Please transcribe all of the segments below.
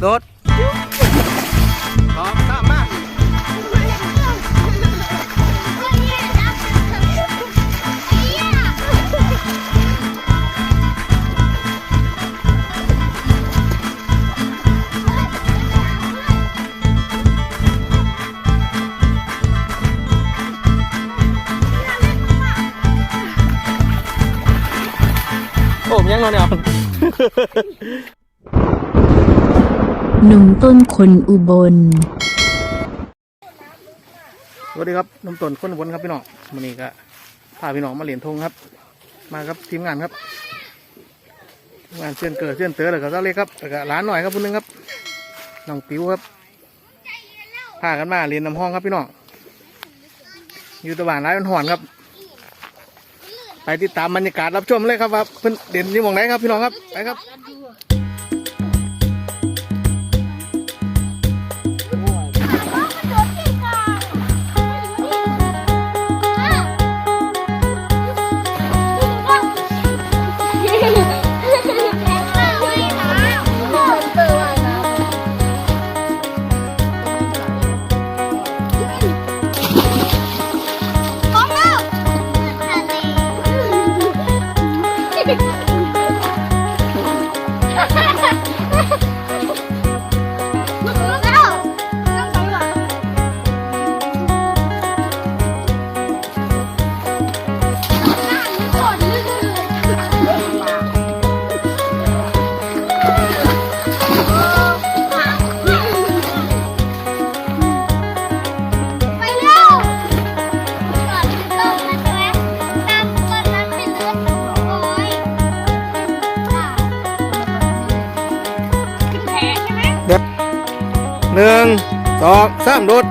โดดสองสา หนุ่มต้นคนอุบล สวัสดีครับหน้ำต้นคนวนครับพี่น้องวันนี้ก็พาพี่น้องมาเหรียญธงครับ มาครับทีมงานครับทีมงานเชื่อนเกิดเชื่อนเต๋อแล้วก็เจ้าเล็กครับแล้วก็หลานหน่อยครับคนนึงครับน้องติ๋วครับพากันมาเรียนน้ำห้องครับพี่น้องอยู่ตะวันร้ายมันหอนครับ ไปติดตามบรรยากาศรับชมเลยครับว่าเพิ่อนเด่นที่หมองไหนครับพี่น้องครับไปครับ หนึ่งสองสามรถ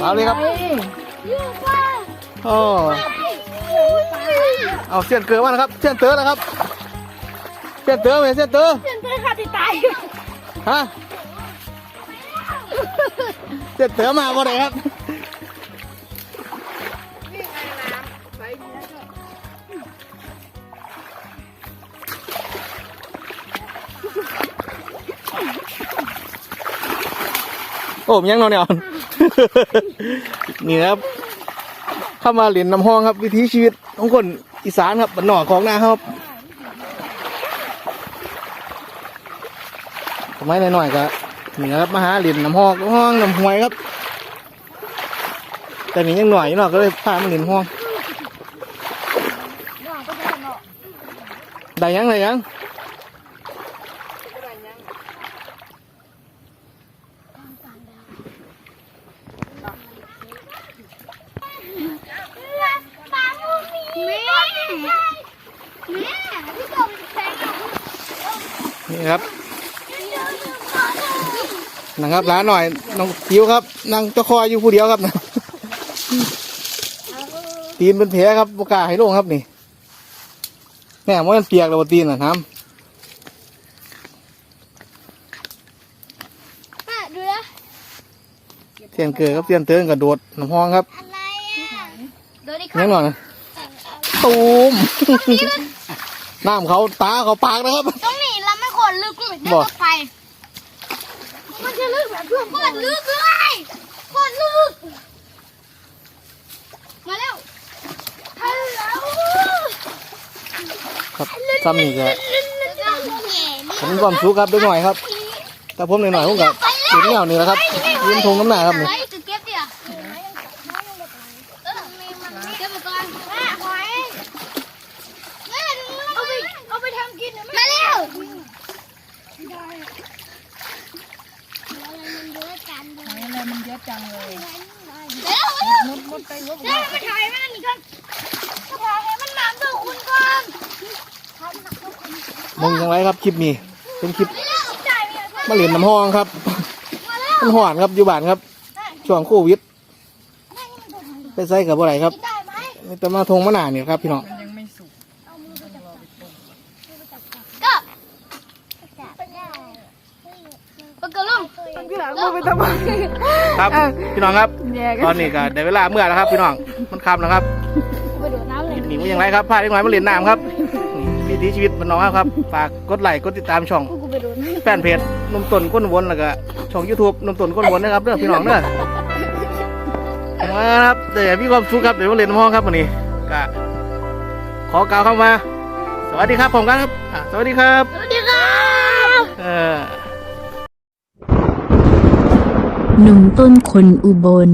เอาเลยครับอยู่บ้านโอ้เอาเสียนเกลือมานะครับเสียนเต๋อนะครับเสียนเต๋อไหมเสียนเต๋อเป็นเพื่อนขาดติดตายฮะเสียนเต๋อมาบ่ได้ครับ อ้มยังนอนเนี่ยนี่นะครับ เข้ามาเหรียญน้ำห้องครับ วิถีชีวิตของคนอีสานครับบ้านนอกของนาครับสมัยหน่อยๆก็นี่ครับมาหาเหรียญน้ำหอกห้องน้ำหวยครับ แต่นี่ยังหน่อยอยู่เนาะก็เลยพามาเหรียญห้องได้ยังได้ยัง ปลาหมูมีแม่แม่พี่กบแทง นี่ครับนะครับร้านหน่อยน้องจิ๋วครับนั่งเจ้าคอยอยู่ผู้เดียวครับนะตีนเป็นแผลครับบกล้าให้ลงครับนี่แม่มันเปียกแล้วบ่ตีนน่ะน้ดูนะำเสียนเกิดครับเสียนเตือนกระโดดน้ำห้องครับอะไรอะดูดิยังหน่อยนะตูมน้ำเขาตาเขาปากนะครับต้องหนี แล้วไม่ควรลึกเลยเดี๋ยวตกไปมันจะลึกแบบเพื่อนโคตรลึกเลยโคตรลึก มาแล้วฮัลโหลครับซ้ำนี่ก็ผมมีความสุขครับเด็กหน่อยครับ แต่ผมหน่อยๆผมก็เห็นแนวนี่แหละครับยืนทงน้ำหน้าครับนี่ เฮ้ยจะเก็บเดี๋ยวเออเก็บไปก่อนแม่หอยแม่เอาไปเอาไปทำกินมาเร็วอะไรมันเยอะ จังเลยมุดมุดไปมุดไปมันถ่ายมันนี่ก่อนมาถ่าให้มันน้ำเดือคุณก่อนมองยังไงครับคลิปนี้เป็นคลิปเร็วจ่ายเนี่ยมาเล่นน้ำห้องครับมันหอนครับอยู่บ้านครับ ช่วงโควิดไปใส่กับอะไรครับนี่แต่มาทงมะนาวนี่ครับพี่น้อง มันยังไม่สุก ก็ปากกาลุง พี่หลังมือไปทำไม ครับ พี่น้องครับแย่กัตอนนี้ก็ได้เวลาเมื่อแล้วครับ พี่น้อง มันค่ำแล้วครับไปดูน้ำเลยหนีว่าอย่างไรครับพาเด็กน้อยมาเล่นน้ำครับนี่วิถีชีวิตมันน้องครับ ฝากกดไลค์กดติดตามช่องกูไปดูน้ำแฟนเพจนมตนก้นวนแล้วก็ช่องยูทูบนมตนก้นวนนะครับเด้อพี่น้องเด้อมาครับเดี๋ยวมีความสุขครับเดี๋ยวมาเล่นน้ำห้องครับวันนี้ก็ขอกล่าวเข้ามาสวัสดีครับผมกันครับอะสวัสดีครับ สวัสดีครับ เออ หนุ่มต้นคนอุบล